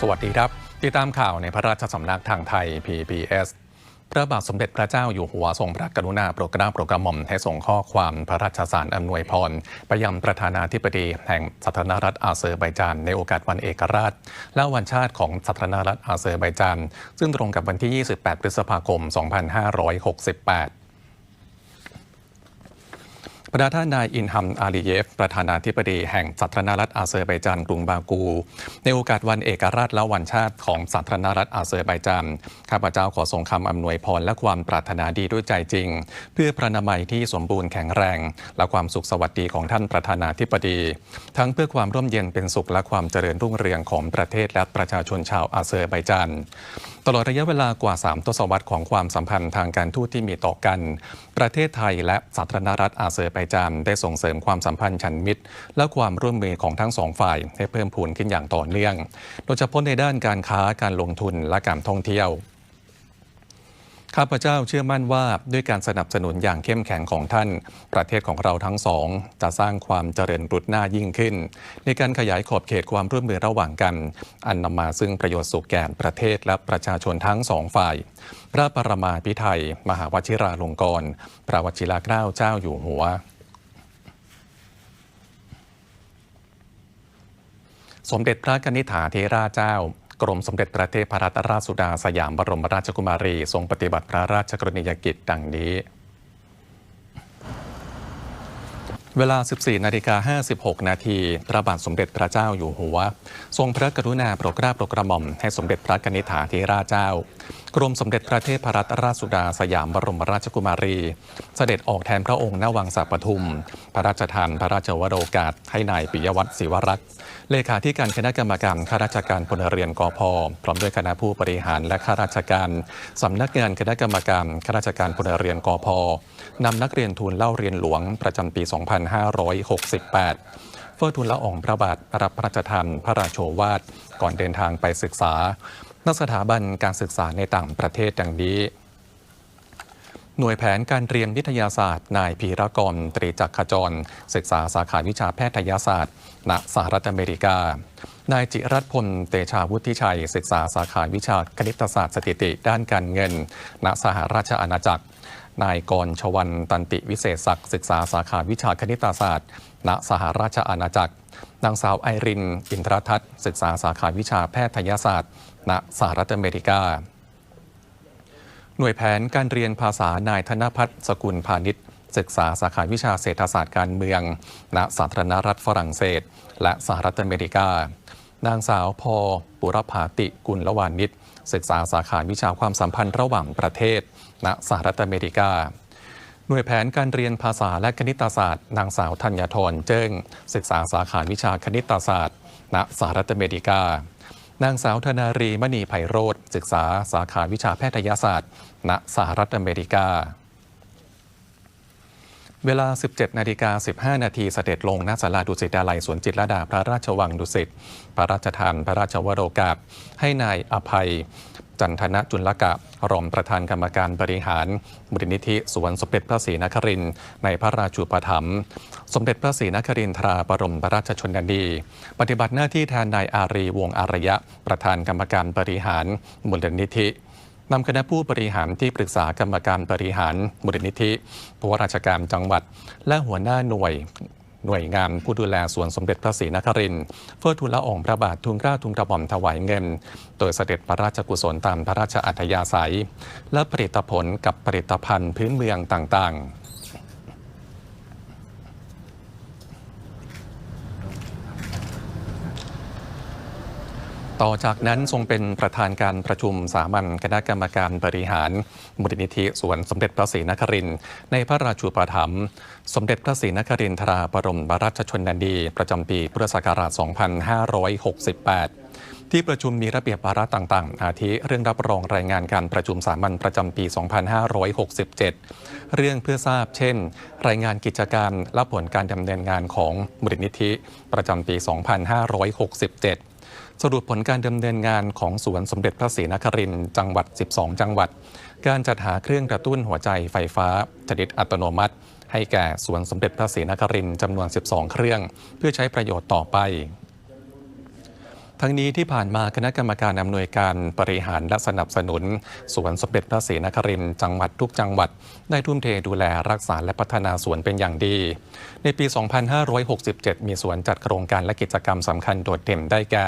สวัสดีครับ ติดตามข่าวในพระราชสำนักทางไทย PBS พระบาทสมเด็จพระเจ้าอยู่หัวทรงพระกรุณาโปรดเกล้าโปรดกระหม่อมให้ส่งข้อความพระราชสารอำนวยพรไปยังประธานาธิบดีแห่งสาธารณรัฐอาเซอร์ไบจานในโอกาสวันเอกราช และวันชาติของสาธารณรัฐอาเซอร์ไบจานซึ่งตรงกับวันที่ 28 พฤษภาคม 2568 ประธานาธิบดีอินฮัมอาลีเยฟ ประธานาธิบดีแห่งสาธารณรัฐอาเซอร์ไบจานกรุงบากู ในโอกาสวันเอกราชและวันชาติของสาธารณรัฐอาเซอร์ไบจานข้าพเจ้าขอส่งคำอำนวยพรและความปรารถนาดีด้วยใจจริง เพื่อพระนามัยที่สมบูรณ์แข็งแรง และความสุขสวัสดีของท่านประธานาธิบดี ทั้งเพื่อความร่มเย็นเป็นสุขและความเจริญรุ่งเรืองของประเทศและประชาชนชาวอาเซอร์ไบจานตลอดระยะเวลากว่า 3 ทศวรรษของความสัมพันธ์ทางการทูตที่มีต่อกัน ประเทศไทยและสาธารณรัฐอาเซอร์ไบจานได้ส่งเสริมความสัมพันธ์ฉันมิตร และความร่วมมือของทั้งสองฝ่าย ให้เพิ่มพูนขึ้นอย่างต่อเนื่อง โดยเฉพาะในด้านการค้าการลงทุนและการท่องเที่ยวข้าพเจ้าเชื่อมั่นว่าด้วยการสนับสนุนอย่างเข้มแข็งของท่าน ประเทศของเราทั้งสอง จะสร้างความเจริญรุดหน้ายิ่งขึ้น ในการขยายขอบเขตความร่วมมือระหว่างกัน อันนำมาซึ่งประโยชน์สุขแก่ประเทศและประชาชนทั้งสองฝ่าย พระปรมาภิไธยมหาวชิราลงกรณ์พระวชิรเกล้าเจ้าอยู่หัว สมเด็จพระนิธิาเทราเจ้ากรมสมเด็จพระเทพรัตนราชสุดาสยามบรมราชกุมารี ทรงปฏิบัติพระราชกรณียกิจดังนี้ เวลา 14 นาฬิกา 56 นาที พระบาทสมเด็จพระเจ้าอยู่หัว ทรงพระกรุณาโปรดเกล้าโปรดกระหม่อมให้สมเด็จพระนิธิาเทราชเจ้า กรมสมเด็จพระเทพรัตนราชสุดาสยามบรมราชกุมารี เสด็จออกแทนพระองค์ณวังสัปทุม พระราชทานพระราชวโรกาสให้นายปิยวัฒน์ศิวรักษ์เลขาธิการคณะกรรมการข้าราชการพลเรือนกอพพร้อมด้วยคณะผู้บริหารและข้าราชการสำนักงานคณะกรรมการข้าราชการพลเรือนกอพนำนักเรียนทูลเล่าเรียนหลวงประจำปี 2568เฟื่อทูลละอองพระบาทรับพระราชทานพระราโชวาทก่อนเดินทางไปศึกษา ณสถาบันการศึกษาในต่างประเทศดังนี้ หน่วยแผนการเรียนวิทยาศาสตร์ นายพีรกรตรีจักรขจร ศึกษาสาขาวิชาแพทยศาสตร์ ณ สหรัฐอเมริกา นายจิรัตพล เตชาวุฒิชัย ศึกษาสาขาวิชาคณิตศาสตร์สถิติ ด้านการเงิน ณ สหราชอาณาจักร นายกรชวันตันติวิเศษศักดิ์ศึกษาสาขาวิชาคณิตศาสตร์ ณ สหราชอาณาจักรนางสาวไอริน อินทรทัศน์ศึกษาสาขาวิชาแพทยศาสตร์ณสหรัฐอเมริกา หน่วยแผนการเรียนภาษานายธนพัฒน์สกุลพาณิชย์ศึกษาสาขาวิชาเศรษฐศาสตร์การเมือง ณสาธารณรัฐฝรั่งเศส และสหรัฐอเมริกา นางสาวพอปุรภาติกุลละวานิชศึกษาสาขาวิชาความสัมพันธ์ระหว่างประเทศ ณสหรัฐอเมริกา หน่วยแผนการเรียนภาษาและคณิตศาสตร์ นางสาวธัญทรเจิ้งศึกษาสาขาวิชาคณิตศาสตร์ ณสหรัฐอเมริกา นางสาวธนารีมณีไพโรธศึกษาสาขาวิชาแพทยศาสตร์ ณ สหรัฐอเมริกา เวลา 17 นาฬิกา 15 นาทีเสด็จลงณศาลาดุสิตดาลัยสวนจิตรดาพระราชวังดุสิต พระราชทานพระราชวโรกาสให้นายอภัย จันทนะจุลกะ รองประธานกรรมการบริหารมูลนิธิสวนสมเด็จพระศรีนครินทร์ในพระราชูปถัมภ์สมเด็จพระศรีนครินทราบรมราชชนนี ปฏิบัติหน้าที่แทนนายอารีวงศ์อารยะ ประธานกรรมการบริหารมูลนิธินำคณะผู้บริหารที่ปรึกษากรรมการบริหารมูลนิธิผู้ว่าราชการจังหวัด และหัวหน้าหน่วย หน่วยงานผู้ดูแลสวนสมเด็จพระศรีนครินทร์เพื่อทูลละอองพระบาททุนกล้าทุนกระหม่อมถวายเงิน โดยเสด็จพระราชกุศลตามพระราชอัธยาศัย และผลิตผลกับผลิตภัณฑ์พื้นเมืองต่างๆ ต่อจากนั้นทรงเป็นประธานการประชุมสามัญคณะกรรมการบริหารมูลนิธิสวนสมเด็จพระศรีนครินทร์ในพระราชูปถัมภ์สมเด็จพระศรีนครินทราบรมราชชนนีประจำปีพุทธศักราช 2568 ที่ประชุมมีระเบียบวาระต่างๆ อาทิเรื่องรับรองรายงานการประชุมสามัญประจำปี 2567 เรื่องเพื่อทราบ เช่น รายงานกิจการและผลการดำเนินงานของมูลนิธิประจำปี 2567 สรุปผลการดำเนินงานของสวนสมเด็จพระศรีนครินทร์จังหวัด 12 จังหวัด การจัดหาเครื่องกระตุ้นหัวใจไฟฟ้าชนิดอัตโนมัติ ให้แก่สวนสมเด็จพระศรีนครินทร์จำนวน 12 เครื่อง เพื่อใช้ประโยชน์ต่อไป ทั้งนี้ที่ผ่านมาคณะกรรมการอำนวยการบริหารและสนับสนุนสวนสมเด็จพระศรีนครินทร์จังหวัดทุกจังหวัด ได้ทุ่มเทดูแลรักษาและพัฒนาสวนเป็นอย่างดี ในปี 2567 มีสวนจัดโครงการและกิจกรรมสำคัญโดดเด่นได้แก่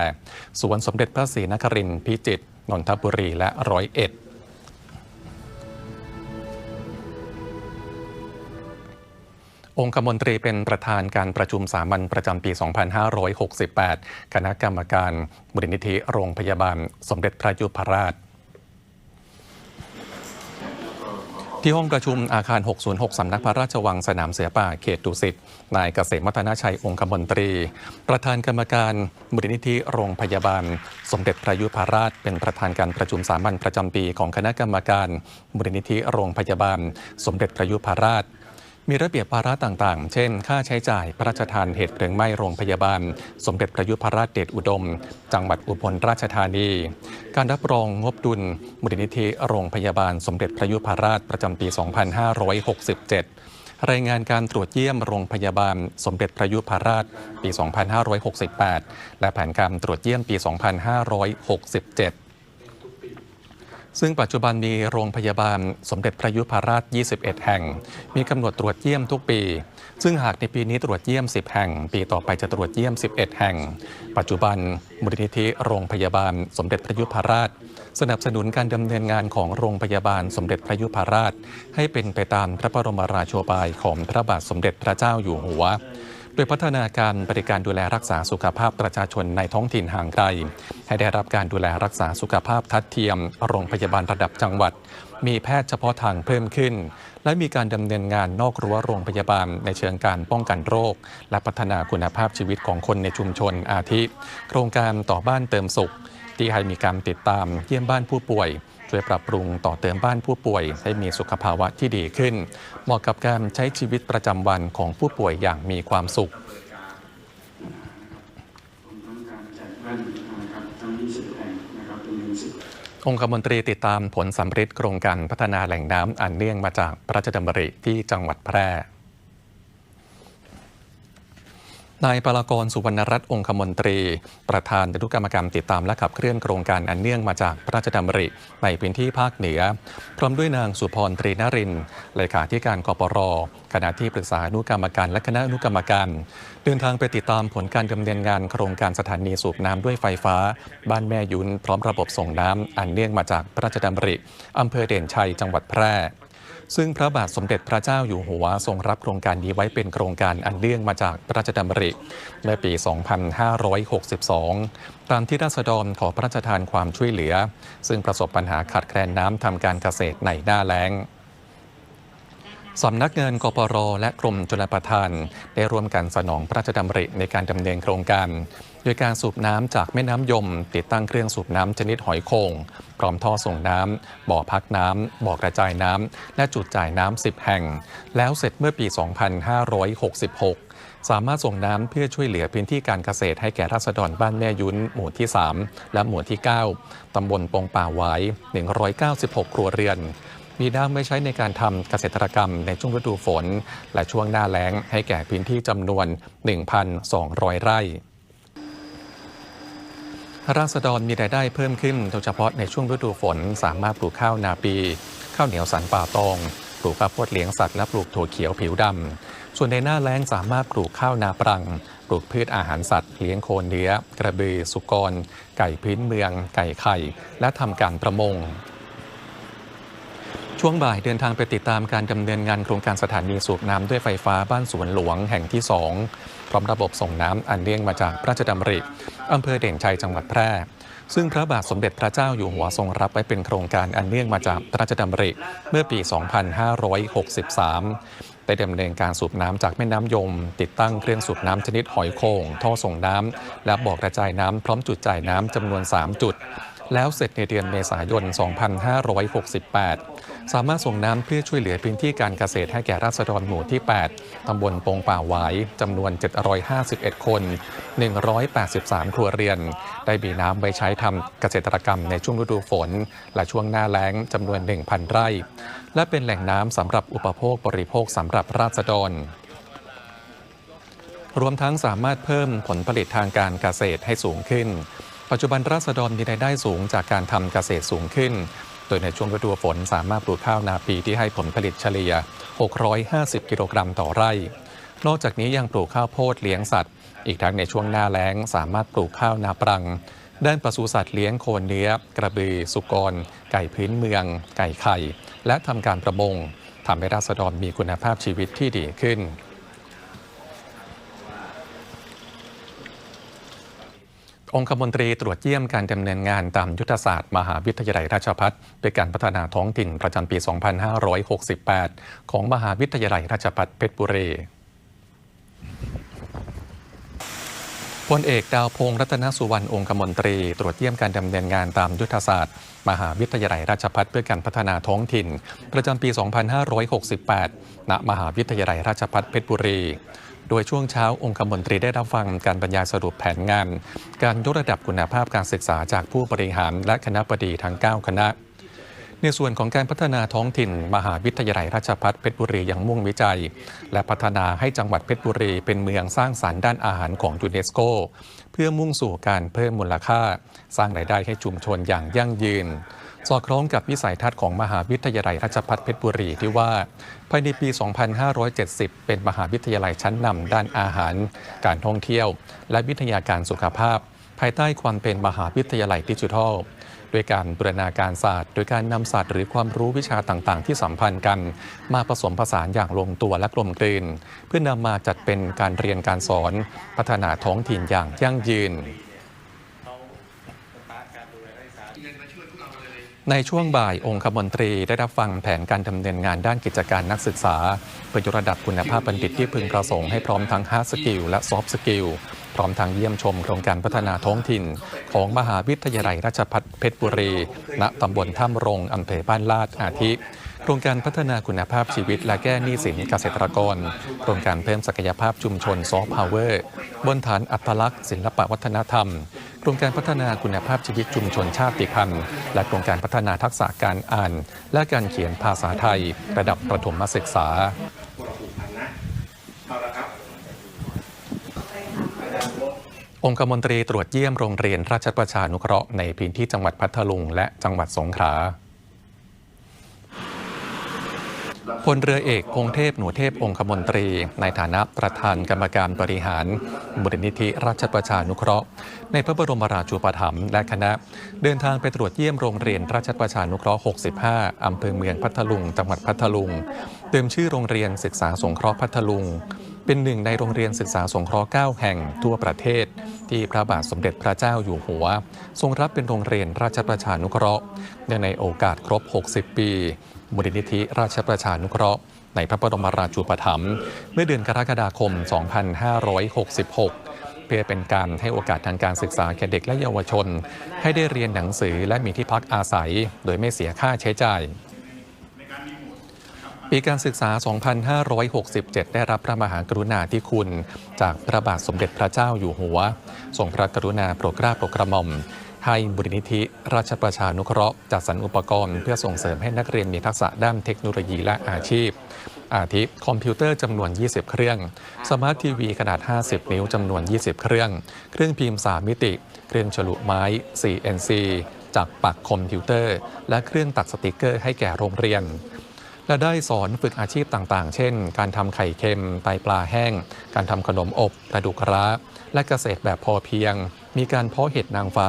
สวนสมเด็จพระศรีนครินทร์พิจิตรนนทบุรีและร้อยเอ็ด องคมนตรีเป็นประธานการประชุมสามัญประจำปี 2568 คณะกรรมการมูลนิธิโรงพยาบาลสมเด็จพระยุพราชที่ห้องประชุมอาคาร 606 สำนักพระราชวังสนามเสือป่าเขตดุสิต นายเกษมวัฒนชัยองคมนตรี ประธานกรรมการมูลนิธิโรงพยาบาล สมเด็จพระยุพราช เป็นประธานการประชุมสามัญประจำปีของคณะกรรมการมูลนิธิโรงพยาบาล สมเด็จพระยุพราช มีระเบียบภาระต่างๆ เช่น ค่าใช้จ่ายพระราชทานเหตุเพลิงไหม้โรงพยาบาล สมเด็จพระยุพราชเดชอุดม จังหวัดอุบลราชธานี การรับรองงบดุลมูลนิธิโรงพยาบาลสมเด็จพระยุพราชประจำปี 2567 รายงานการตรวจเยี่ยมโรงพยาบาลสมเด็จพระยุพราชปี 2568 และแผนการตรวจเยี่ยมปี 2567 ซึ่งปัจจุบันมีโรงพยาบาลสมเด็จพระยุพราช 21 แห่ง มีกำหนดตรวจเยี่ยมทุกปี ซึ่งหากในปีนี้ตรวจเยี่ยม 10 แห่ง ปีต่อไปจะตรวจเยี่ยม 11 แห่ง ปัจจุบันมูลนิธิโรงพยาบาลสมเด็จพระยุพราช สนับสนุนการดำเนินงานของโรงพยาบาลสมเด็จพระยุพราช ให้เป็นไปตามพระบรมราโชบายของพระบาทสมเด็จพระเจ้าอยู่หัว โดยพัฒนาการบริการดูแลรักษาสุขภาพประชาชนในท้องถิ่นห่างไกล ให้ได้รับการดูแลรักษาสุขภาพทัดเทียม โรงพยาบาลระดับจังหวัด มีแพทย์เฉพาะทางเพิ่มขึ้น และมีการดำเนินงานนอกรั้วโรงพยาบาลในเชิงการป้องกันโรค และพัฒนาคุณภาพชีวิตของคนในชุมชนอาทิ โครงการต่อบ้านเติมสุข ที่ให้มีการติดตามเยี่ยมบ้านผู้ป่วย ช่วยปรับปรุงต่อเติมบ้านผู้ป่วย ให้มีสุขภาวะที่ดีขึ้น เหมาะกับการใช้ชีวิตประจำวันของผู้ป่วยอย่างมีความสุของคมนตรีติดตามผลสำฤทธิ์โครงการพัฒนาแหล่งน้ำอันเนื่องมาจากพระราชดำริที่จังหวัดแพร่ นายปรากรสุวรรณรัตน์องคมนตรี ประธานอนุกรรมการติดตามและขับเคลื่อนโครงการอันเนื่องมาจากพระราชดำริในพื้นที่ภาคเหนือ พร้อมด้วยนางสุพรตรีนรินทร์เลขาธิการกปรคณะที่ปรึกษาอนุกรรมการและคณะอนุกรรมการ เดินทางไปติดตามผลการดำเนินงานโครงการสถานีสูบน้ำด้วยไฟฟ้า บ้านแม่ยุนพร้อมระบบส่งน้ำอันเนื่องมาจากพระราชดำริอำเภอเด่นชัยจังหวัดแพร่ ซึ่งพระบาทสมเด็จพระเจ้าอยู่หัวทรงรับโครงการนี้ไว้เป็นโครงการอันเนื่องมาจากพระราชดำริเมื่อปี 2562 ตามที่ราษฎรขอพระราชทานความช่วยเหลือ ซึ่งประสบปัญหาขาดแคลนน้ำทำการเกษตรในหน้าแล้งสำนักงานกปรและกรมชลประทาน ได้ร่วมกันสนองพระราชดำริในการดำเนินโครงการ โดยการสูบน้ำจากแม่น้ำยม ติดตั้งเครื่องสูบน้ำชนิดหอยโขงพร้อมท่อส่งน้ำบ่อพักน้ำบ่อกระจายน้ำและจุดจ่ายน้ำ10 แห่ง แล้วเสร็จเมื่อปี 2566สามารถส่งน้ำเพื่อช่วยเหลือพื้นที่การเกษตรให้แก่ราษฎรบ้านแม่ยุ้น หมู่ที่ 3 และหมู่ที่ 9ตำบลปงป่าหวาย196 ครัวเรือน มีน้ำไว้ใช้ในการทำเกษตรกรรมในช่วงฤดูฝน และช่วงหน้าแล้งให้แก่พื้นที่จำนวน 1,200 ไร่ ราษฎรมีรายได้เพิ่มขึ้น โดยเฉพาะในช่วงฤดูฝนสามารถปลูกข้าวนาปี ข้าวเหนียวสันป่าตอง ปลูกข้าวโพดเลี้ยงสัตว์และปลูกถั่วเขียวผิวดำ ส่วนในหน้าแล้งสามารถปลูกข้าวนาปรัง ปลูกพืชอาหารสัตว์ เลี้ยงโคเนื้อ กระบือ สุกร ไก่พื้นเมือง ไก่ไข่ และทำการประมงช่วงบ่ายเดินทางไปติดตามการดำเนินงานโครงการสถานีสูบน้ำด้วยไฟฟ้าบ้านสวนหลวงแห่งที่ 2 ร้อมระบบส่งน้ำอันเนื่องมาจากพระราชดำริอำเภอเด่นชัยจังหวัดแพร่ ซึ่งพระบาทสมเด็จพระเจ้าอยู่หัวทรงรับไว้เป็นโครงการอันเนื่องมาจากพระราชดำริเมื่อปี 2563 ได้ดำเนินการสูบน้ำจากแม่น้ำยม ติดตั้งเครื่องสูบน้ำชนิดหอยโข่งท่อส่งน้ำและบอกกระจายน้ำพร้อมจุดจ่ายน้ำจำนวน 3 จุด แล้วเสร็จในเดือนเมษายน 2568 สามารถส่งน้ำเพื่อช่วยเหลือพื้นที่การเกษตรให้แก่ราษฎรหมู่ที่ 8 ตำบลปงป่าหวายจำนวน 751 คน 183 ครัวเรือน ได้มีน้ำไว้ใช้ทำเกษตรกรรมในช่วงฤดูฝน และช่วงหน้าแล้งจำนวน 1,000 ไร่ และเป็นแหล่งน้ำสำหรับอุปโภคบริโภคสำหรับราษฎรรวมทั้งสามารถเพิ่มผลผลิตทางการเกษตรให้สูงขึ้น ปัจจุบันราษฎรมีรายได้สูงจากการทำเกษตรสูงขึ้น ดยในช่วงฤดูฝนสามารถปลูกข้าวนาปีที่ให้ผลผลิตเฉลี่ย 650 กิโลกรัมต่อไร่ นอกจากนี้ยังปลูกข้าวโพดเลี้ยงสัตว์ อีกทั้งในช่วงหน้าแล้งสามารถปลูกข้าวนาปรัง ด้านปศุสัตว์เลี้ยงโคเนื้อ กระบือ สุกร ไก่พื้นเมือง ไก่ไข่ และทำการประมงทำให้ราษฎรมีคุณภาพชีวิตที่ดีขึ้น องคมนตรีตรวจเยี่ยมการดำเนินงานตามยุทธศาสตร์ มหาวิทยาลัยราชภัฏด้วยการพัฒนาท้องถิ่นประจำปี 2568 ของมหาวิทยาลัยราชภัฏเพชรบุรีพลเอกดาวพงศ์รัตนสุวรรณองคมนตรี ตรวจเยี่ยมการดำเนินงานตามยุทธศาสตร์ มหาวิทยาลัยราชภัฏเพื่อการพัฒนาท้องถิ่น ประจำปี 2568 ณ มหาวิทยาลัยราชภัฏเพชรบุรี โดยช่วงเช้าองคมนตรีได้รับฟังการบรรยายสรุปแผนงาน การยกระดับคุณภาพการศึกษาจากผู้บริหารและคณะบดีทั้ง 9 คณะ ในส่วนของการพัฒนาท้องถิ่น มหาวิทยาลัยราชภัฏเพชรบุรียังมุ่งวิจัย และพัฒนาให้จังหวัดเพชรบุรีเป็นเมืองสร้างสารรค์ด้านอาหารของยูเนสโก เพื่อมุ่งสู่การเพิ่มมูลค่า สร้างรายได้ให้ชุมชนอย่างยั่งยืน สอดคล้องกับวิสัยทัศน์ของมหาวิทยาลัยราชภัฏเพชรบุรีที่ว่าภายในปี 2570 เป็นมหาวิทยาลัยชั้นนำด้านอาหาร การท่องเที่ยว และวิทยาการสุขภาพ ภายใต้ความเป็นมหาวิทยาลัยดิจิทัลด้วยการบูรณาการศาสตร์ โดยการนำศาสตร์หรือความรู้วิชาต่างๆ ที่สัมพันธ์กัน มาผสมผสานอย่างลงตัวและกลมกลืน เพื่อนำมาจัดเป็นการเรียนการสอน พัฒนาท้องถิ่นอย่างยั่งยืน ในช่วงบ่ายองคมนตรีได้รับฟังแผนการดำเนินงานด้านกิจการนักศึกษา เพื่อยกระดับคุณภาพบัณฑิตที่พึงประสงค์ให้พร้อมทั้ง hard skill และ soft skill พร้อมทั้งเยี่ยมชมโครงการพัฒนาท้องถิ่น ของมหาวิทยาลัยราชภัฏเพชรบุรี ณตำบลถ้ำรงอำเภอบ้านลาดอาทิโครงการพัฒนาคุณภาพชีวิตและแก้หนี้สินเกษตรกร โครงการเพิ่มศักยภาพชุมชนซอฟต์พาวเวอร์บนฐานอัตลักษณ์ ศิลปวัฒนธรรม โครงการพัฒนาคุณภาพชีวิตชุมชนชาติพันธุ์ และโครงการพัฒนาทักษะการอ่าน และการเขียนภาษาไทย ระดับประถมศึกษาองคมนตรีตรวจเยี่ยมโรงเรียนราชประชานุเคราะห์ในพื้นที่จังหวัดพัทลุงและจังหวัดสงขลา พลเรือเอกพงเทพหนูเทพองคมนตรี ในฐานะประธานกรรมการบริหารมูลนิธิราชประชานุเคราะห์ ในพระบรมราชูปถัมภ์และคณะ เดินทางไปตรวจเยี่ยมโรงเรียนราชประชานุเคราะห์ 65 อำเภอเมืองพัทลุง จังหวัดพัทลุงเดิมชื่อโรงเรียนศึกษาสงเคราะห์พัทลุงเป็นหนึ่งในโรงเรียนศึกษาสงเคราะห์ 9 แห่งทั่วประเทศ ที่พระบาทสมเด็จพระเจ้าอยู่หัว ทรงรับเป็นโรงเรียนราชประชานุเคราะห์เนื่องในโอกาสครบ 60 ปี มูลนิธิราชประชานุเคราะห์ ในพระบรมราชูปถัมภ์เมื่อเดือนกรกฎาคม 2566 เพื่อเป็นการให้โอกาสทางการศึกษาแก่เด็กและเยาวชน ให้ได้เรียนหนังสือและมีที่พักอาศัย โดยไม่เสียค่าใช้จ่ายปีการศึกษา 2567 ได้รับพระมหากรุณาธิคุณ จากพระบาทสมเด็จพระเจ้าอยู่หัวทรงพระกรุณาโปรดเกล้าโปรดกระหม่อม ให้บุรนิธิราชประชานุเคราะห์จัดสรรอุปกรณ์เพื่อส่งเสริมให้นักเรียนมีทักษะด้านเทคโนโลยีและอาชีพ อาทิคอมพิวเตอร์จำนวน 20 เครื่อง สมาร์ททีวีขนาด 50 นิ้วจำนวน 20 เครื่อง เครื่องพิมพ์ 3 มิติ เครื่องฉลุไม้ CNC จากปักคอมพิวเตอร์ และเครื่องตัดสติกเกอร์ให้แก่โรงเรียน และได้สอนฝึกอาชีพต่างๆ เช่น การทำไข่เค็มไตปลาแห้ง การทำขนมอบปลาดุกร้าและเกษตรแบบพอเพียง มีการเพาะเห็ดนางฟ้า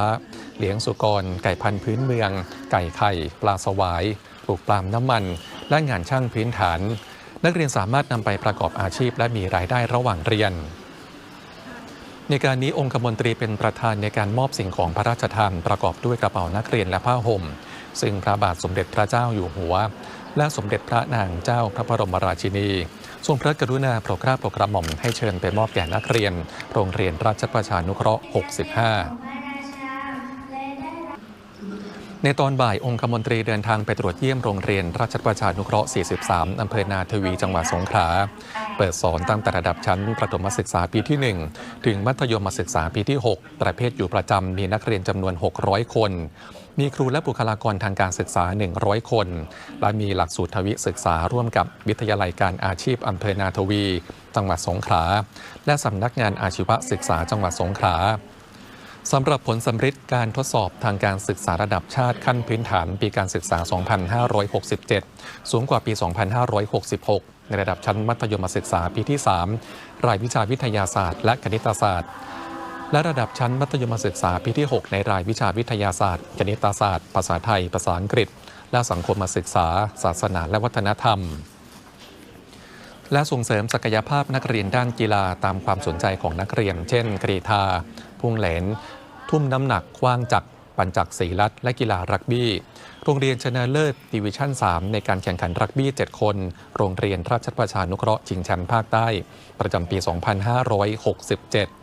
เลี้ยงสุกร ไก่พันธุ์พื้นเมือง ไก่ไข่ ปลาสวาย ปลูกปล์มน้ำมัน และงานช่างพื้นฐาน นักเรียนสามารถนำไปประกอบอาชีพและมีรายได้ระหว่างเรียน ในการนี้องคมนตรีเป็นประธานในการมอบสิ่งของพระราชทานประกอบด้วยกระเป๋านักเรียนและผ้าห่ม ซึ่งพระบาทสมเด็จพระเจ้าอยู่หัว และสมเด็จพระนางเจ้าพระบรมราชินี ทรงพระกรุณาโปรดเกล้าโปรดกระหม่อมให้เชิญไปมอบแก่นักเรียน โรงเรียนราชประชานุเคราะห์ 65ในตอนบ่ายองคมนตรีเดินทางไปตรวจเยี่ยมโรงเรียน ราชประชานุเคราะห์ 43 อำเภอนาทวี จังหวัดสงขลา เปิดสอนตั้งแต่ระดับชั้นประถมศึกษาปีที่ 1 ถึงมัธยมศึกษาปีที่ 6 ประเภทอยู่ประจำมีนักเรียนจำนวน 600 คน มีครูและบุคลากรทางการศึกษา 100 คน และมีหลักสูตรทวิศึกษาร่วมกับวิทยาลัยการอาชีพอำเภอนาทวี จังหวัดสงขลา และสำนักงานอาชีวศึกษาจังหวัดสงขลาสำหรับผลสำฤทธิ์การทดสอบทางการศึกษาระดับชาติขั้นพื้นฐานปีการศึกษา 2567 สูงกว่าปี 2566 ในระดับชั้นมัธยมศึกษาปีที่ 3 รายวิชาวิทยาศาสตร์และคณิตศาสตร์ และระดับชั้นมัธยมศึกษาปีที่ 6 ในรายวิชาวิทยาศาสตร์คณิตศาสตร์ ภาษาไทย ภาษาอังกฤษ และสังคมศึกษา ศาสนาและวัฒนธรรม และส่งเสริมศักยภาพนักเรียนด้านกีฬาตามความสนใจของนักเรียน เช่นกรีธา พุ่งเหลน ทุ่มน้ำหนัก คว้างจักรปัญจักรสีลัดและกีฬารักบี้โรงเรียนชนะเลิศดิวิชั่น 3 ในการแข่งขันรักบี้ 7 คน โรงเรียนราชประชานุเคราะห์ชิงแชมป์ภาคใต้ ประจำปี 2567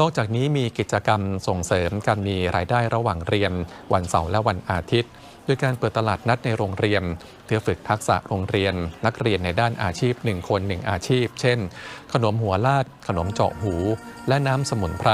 นอกจากนี้มีกิจกรรมส่งเสริมการมีรายได้ระหว่างเรียน วันเสาร์และวันอาทิตย์โดยการเปิดตลาดนัดในโรงเรียนเพื่อฝึกทักษะโรงเรียน นักเรียนในด้านอาชีพ 1 คน 1 อาชีพ เช่น ขนมหัวลาด ขนมเจาะหู และน้ำสมุนไพร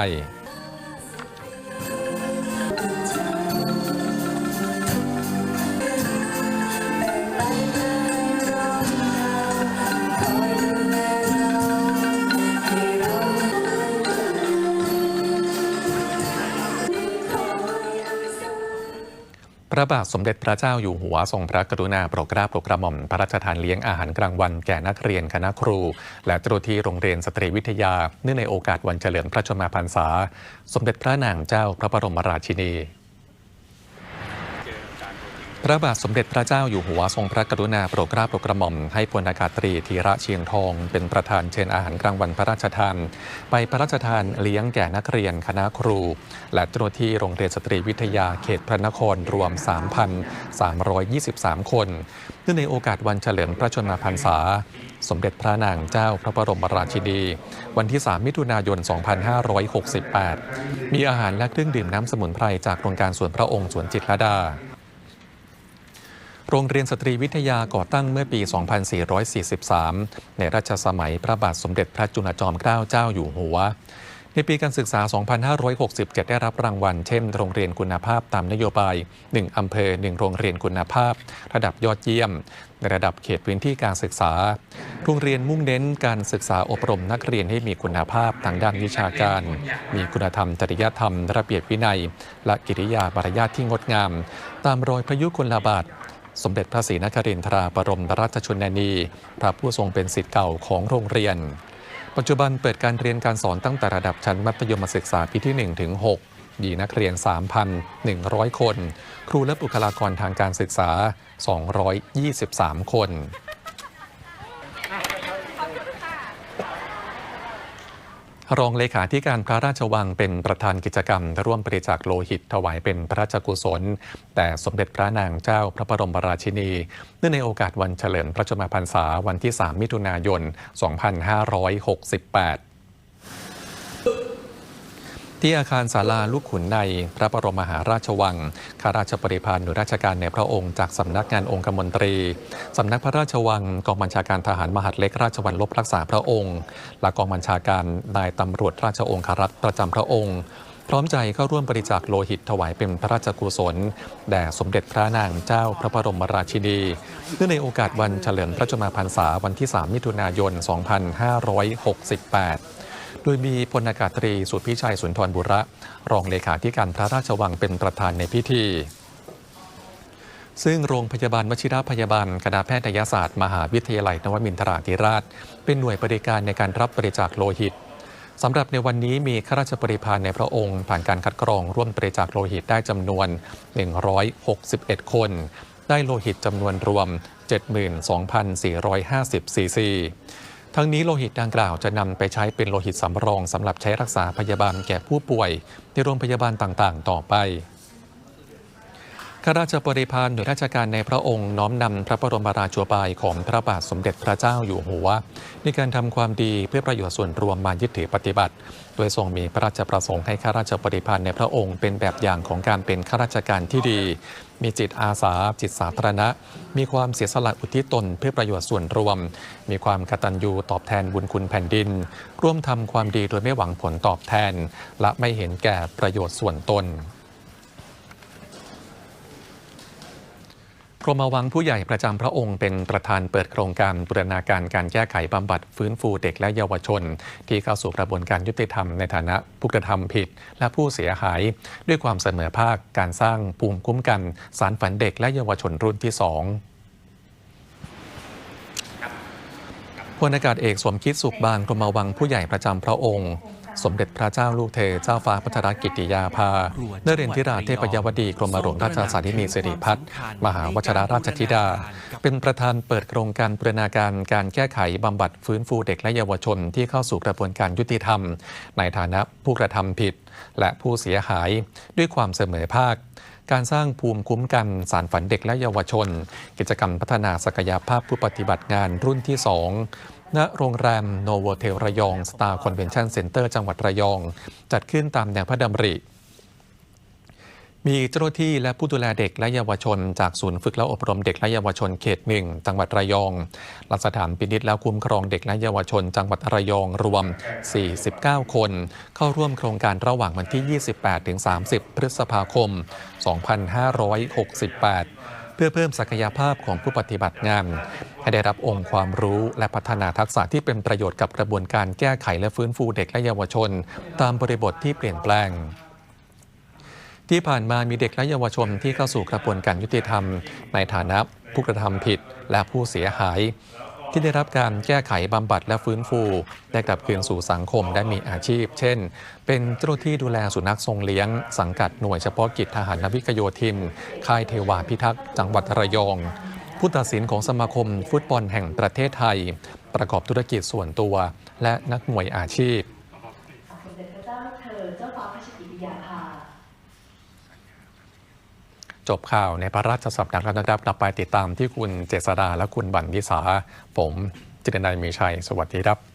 พระบาทสมเด็จพระเจ้าอยู่หัวทรงพระกรุณาโปรดเกล้าโปรดกระหม่อมพระราชทานเลี้ยงอาหารกลางวันแก่นักเรียนคณะครู และเจ้าหน้าที่โรงเรียนสตรีวิทยา เนื่องในโอกาสวันเฉลิมพระชนมพรรษา สมเด็จพระนางเจ้าพระบรมราชินี พระบาทสมเด็จพระเจ้าอยู่หัวทรงพระกรุณาโปรดเกล้าโปรดกระหม่อมให้พลอากาศตรีธีระเชียงทอง เป็นประธานเชิญอาหารกลางวันพระราชทาน ไปพระราชทานเลี้ยงแก่นักเรียนคณะครู และเจ้าหน้าที่โรงเรียนสตรีวิทยาเขตพระนครรวม 3,323 คนเนื่องในโอกาสวันเฉลิมพระชนมพรรษา สมเด็จพระนางเจ้าพระบรมราชินี วันที่ 3 มิถุนายน 2568 มีอาหารและเครื่องดื่มน้ำสมุนไพรจากโครงการสวนพระองค์สวนจิตรลดา โรงเรียนสตรีวิทยาก่อตั้งเมื่อปี 2443 ในรัชสมัยพระบาทสมเด็จพระจุลจอมเกล้าเจ้าอยู่หัว ในปีการศึกษา 2567 ได้รับรางวัล เช่น โรงเรียนคุณภาพตามนโยบาย 1 อำเภอ 1 โรงเรียนคุณภาพ ระดับยอดเยี่ยม ในระดับเขตพื้นที่การศึกษา โรงเรียนมุ่งเน้นการศึกษาอบรมนักเรียนให้มีคุณภาพทางด้านวิชาการ มีคุณธรรม จริยธรรม ระเบียบวินัย และกิริยามารยาทที่งดงาม ตามรอยพระยุคลบาท สมเด็จพระศรีนครินทราบรมราชชนนีพระผู้ทรงเป็นสิทธิ์เก่าของโรงเรียน ปัจจุบันเปิดการเรียนการสอนตั้งแต่ระดับชั้นมัธยมศึกษาปีที่1ถึง6มีนักเรียน 3,100 คน ครูและบุคลากรทางการศึกษา 223 คน รองเลขาธิการพระราชวังเป็นประธานกิจกรรม ร่วมบริจาคโลหิตถวายเป็นพระราชกุศล แต่สมเด็จพระนางเจ้าพระบรมราชินี เนื่องในโอกาสวันเฉลิมพระชนมพรรษาวันที่ 3 มิถุนายน 2568 ที่อาคารศาลาลูกขุนในพระบรมมหาราชวัง ข้าราชบริพารหน่วยราชการในพระองค์จากสำนักงานองคมนตรี สำนักพระราชวัง กองบัญชาการทหารมหาดเล็กราชวัลลบรักษาพระองค์ และกองบัญชาการนายตำรวจราชองครักษ์ประจำพระองค์ พร้อมใจเข้าร่วมบริจาคโลหิตถวายเป็นพระราชกุศล แด่สมเด็จพระนางเจ้าพระบรมราชินี เนื่องในโอกาสวันเฉลิมพระชนมพรรษาวันที่ 3 มิถุนายน 2568 โดยมีพลอากาศตรีสุทธิพิชัยสุนทรบุระ รองเลขาธิการพระราชวังเป็นประธานในพิธี ซึ่งโรงพยาบาลวชิระพยาบาลคณะแพทยศาสตร์ มหาวิทยาลัยนวมินทราธิราช เป็นหน่วยบริการในการรับบริจาคโลหิตสำหรับในวันนี้มีข้าราชบริพารในพระองค์ ผ่านการคัดกรองร่วมบริจาคโลหิตได้จำนวน 161 คน ได้โลหิตจำนวนรวม 72,450ซีซี ทั้งนี้โลหิตดังกล่าวจะนำไปใช้เป็นโลหิตสำรองสำหรับใช้รักษาพยาบาลแก่ผู้ป่วย ในโรงพยาบาลต่างๆ ต่อไปข้าราชบริพารหน่วยราชการในพระองค์น้อมนำพระบรมราโชบายของพระบาทสมเด็จพระเจ้าอยู่หัว ในการทำความดีเพื่อประโยชน์ส่วนรวมมายึดถือปฏิบัติ โดยทรงมีพระราชประสงค์ให้ข้าราชบริพารในพระองค์เป็นแบบอย่างของการเป็นข้าราชการที่ดี มีจิตอาสา จิตสาธารณะ มีความเสียสละอุทิศตนเพื่อประโยชน์ส่วนรวม มีความกตัญญูตอบแทนบุญคุณแผ่นดิน ร่วมทำความดีโดยไม่หวังผลตอบแทน และไม่เห็นแก่ประโยชน์ส่วนตน กรมวังผู้ใหญ่ประจำพระองค์เป็นประธานเปิดโครงการบูรณาการการแก้ไขบำบัดฟื้นฟูเด็กและเยาวชน ที่เข้าสู่กระบวนการยุติธรรมในฐานะผู้กระทำผิดและผู้เสียหาย ด้วยความเสมอภาคการสร้างภูมิคุ้มกัน สารฝันเด็กและเยาวชนรุ่นที่สองพลอากาศเอกสมคิดสุขบางกรมวังผู้ใหญ่ประจำพระองค์ สมเด็จพระเจ้าลูกเธอเจ้าฟ้าพัชรกิติยาภาเนเรนทิราเทพยวดีกรมหลวงราชสาธินีสิริพัฒน์มหาวชรราชธิดา เป็นประธานเปิดโครงการบูรณาการการแก้ไขบำบัดฟื้นฟูเด็กและเยาวชนที่เข้าสู่กระบวนการยุติธรรม ในฐานะผู้กระทำผิด และผู้เสียหายด้วยความเสมอภาคการสร้างภูมิคุ้มกันสารฝันเด็กและเยาวชน กิจกรรมพัฒนาศักยภาพผู้ปฏิบัติงานรุ่นที่ 2 ณโรงแรมโนโวเทลระยองสตาร์คอนเวนชั่นเซ็นเตอร์จังหวัดระยอง จัดขึ้นตามแนวพระดำริ มีเจ้าหน้าที่และผู้ดูแลเด็กและเยาวชน จากศูนย์ฝึกและอบรมเด็กและเยาวชนเขตหนึ่งจังหวัดระยองและสถานพินิจและคุ้มครองเด็กและเยาวชน จังหวัดระยองรวม 49 คน เข้าร่วมโครงการระหว่างวันที่ 28-30 พฤษภาคม 2568 พื่อเพิ่มศักยภาพของผู้ปฏิบัติงาน ให้ได้รับองค์ความรู้และพัฒนาทักษะที่เป็นประโยชน์กับกระบวนการแก้ไขและฟื้นฟูเด็กและเยาวชน ตามบริบทที่เปลี่ยนแปลงที่ผ่านมามีเด็กและเยาวชนที่เข้าสู่กระบวนการยุติธรรม ในฐานะผู้กระทำผิดและผู้เสียหาย ที่ได้รับการแก้ไขบำบัดและฟื้นฟูได้กลับคืนสู่สังคมได้มีอาชีพ เช่น เป็นเจ้าหน้าที่ดูแลสุนัขทรงเลี้ยง สังกัดหน่วยเฉพาะกิจทหารนาวิกโยธิน ค่ายเทวาพิทักษ์จังหวัดระยอง ผู้ตัดสินของสมาคมฟุตบอลแห่งประเทศไทย ประกอบธุรกิจส่วนตัว และนักมวยอาชีพ สมเด็จพระเจ้าลูกเธอเจ้าฟ้าพัชกิติยาภา จบข่าวในพระราชสำนักแล้วนะครับรับไปติดตามที่คุณเจษดาและคุณบันทิสา ผมจิตนายมีชัย สวัสดีครับ